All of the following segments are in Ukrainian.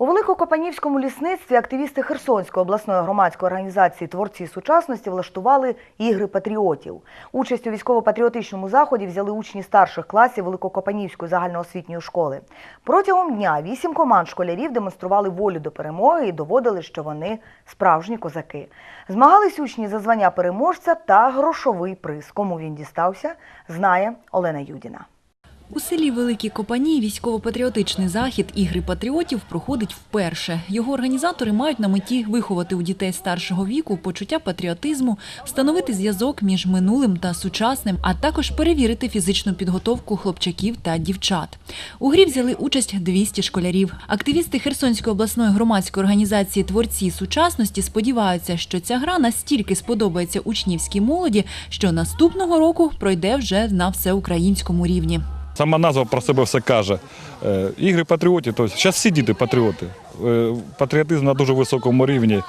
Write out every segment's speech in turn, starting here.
У Великокопанівському лісництві активісти Херсонської обласної громадської організації Творці сучасності влаштували ігри патріотів. Участь у військово-патріотичному заході взяли учні старших класів Великокопанівської загальноосвітньої школи. Протягом дня вісім команд школярів демонстрували волю до перемоги і доводили, що вони справжні козаки. Змагались учні за звання переможця та грошовий приз. Кому він дістався, знає Олена Юдіна. У селі Великі Копані військово-патріотичний захід Ігри патріотів проходить вперше. Його організатори мають на меті виховати у дітей старшого віку почуття патріотизму, встановити зв'язок між минулим та сучасним, а також перевірити фізичну підготовку хлопчаків та дівчат. У грі взяли участь 200 школярів. Активісти Херсонської обласної громадської організації Творці сучасності сподіваються, що ця гра настільки сподобається учнівській молоді, що наступного року пройде вже на всеукраїнському рівні. Сама назва про себе все каже. Е, Ігри патріотів, тобто зараз всі діти патріоти. Е, Патріотизм на дуже високому рівні.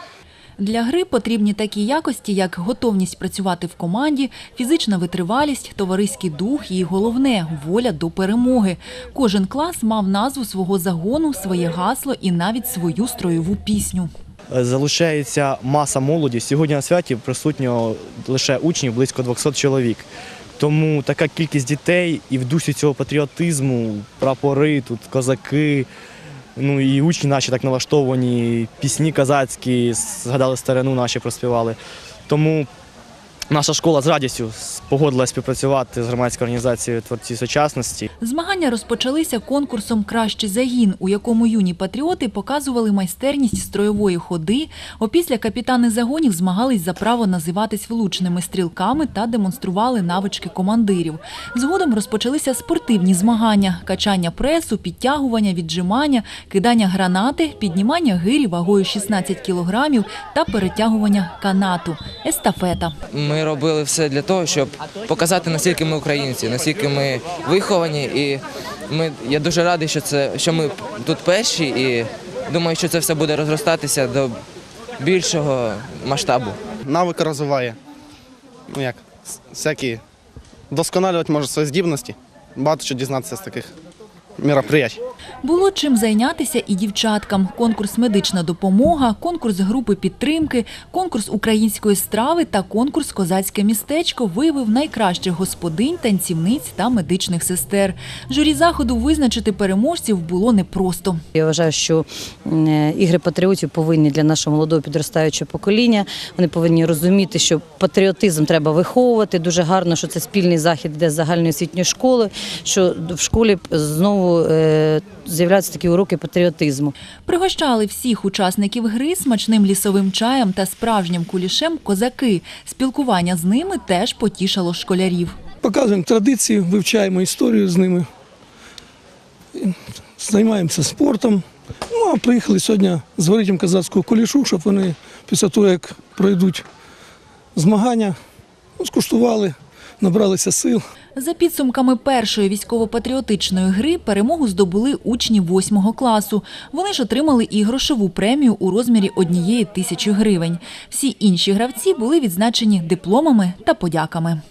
Для гри потрібні такі якості, як готовність працювати в команді, фізична витривалість, товариський дух і головне воля до перемоги. Кожен клас мав назву свого загону, своє гасло і навіть свою строєву пісню. залучається маса молоді. Сьогодні на святі присутньо лише учнів близько 200 чоловік. Тому така кількість дітей і в дусі цього патріотизму, прапори, тут козаки. Ну і учні наші так налаштовані, пісні козацькі, згадали старину наші проспівали. Тому наша школа з радістю погодилась співпрацювати з громадською організацією творці сучасності. Змагання розпочалися конкурсом Кращий загін, у якому юні патріоти показували майстерність строєвої ходи. Опісля капітани загонів змагались за право називатись влучними стрілками та демонстрували навички командирів. Згодом розпочалися спортивні змагання: качання пресу, підтягування, віджимання, кидання гранати, піднімання гирі вагою 16 кілограмів та перетягування канату, естафета. Ми робили все для того, щоб показати, наскільки ми українці, наскільки ми виховані. І ми, я дуже радий, що, це, що ми тут перші, і думаю, що це все буде розростатися до більшого масштабу. навики розвиває. Ну як, всякі досконалювати може свої здібності. Багато що дізнатися з таких мероприятий. Було чим зайнятися і дівчаткам. Конкурс медична допомога, конкурс групи підтримки, конкурс української страви та конкурс Козацьке містечко виявив найкращих господинь, танцівниць та медичних сестер. Журі заходу визначити переможців було непросто. Я вважаю, що е, ігри патріотів повинні для нашого молодого підростаючого покоління. Вони повинні розуміти, що патріотизм треба виховувати. Дуже гарно, що це спільний захід з загальної освітньої школи. Що в школі знову е, з'являються такі уроки патріотизму. Пригощали всіх учасників гри смачним лісовим чаєм та справжнім кулішем козаки. Спілкування з ними теж потішало школярів. показуємо традиції, вивчаємо історію з ними, займаємося спортом. Ну а приїхали сьогодні зварити їм козацьку кулішу, щоб вони після того, як пройдуть змагання, ну, скуштували, набралися сил. За підсумками першої військово-патріотичної гри перемогу здобули учні восьмого класу. Вони ж отримали і грошову премію у розмірі однієї тисячі гривень. Всі інші гравці були відзначені дипломами та подяками.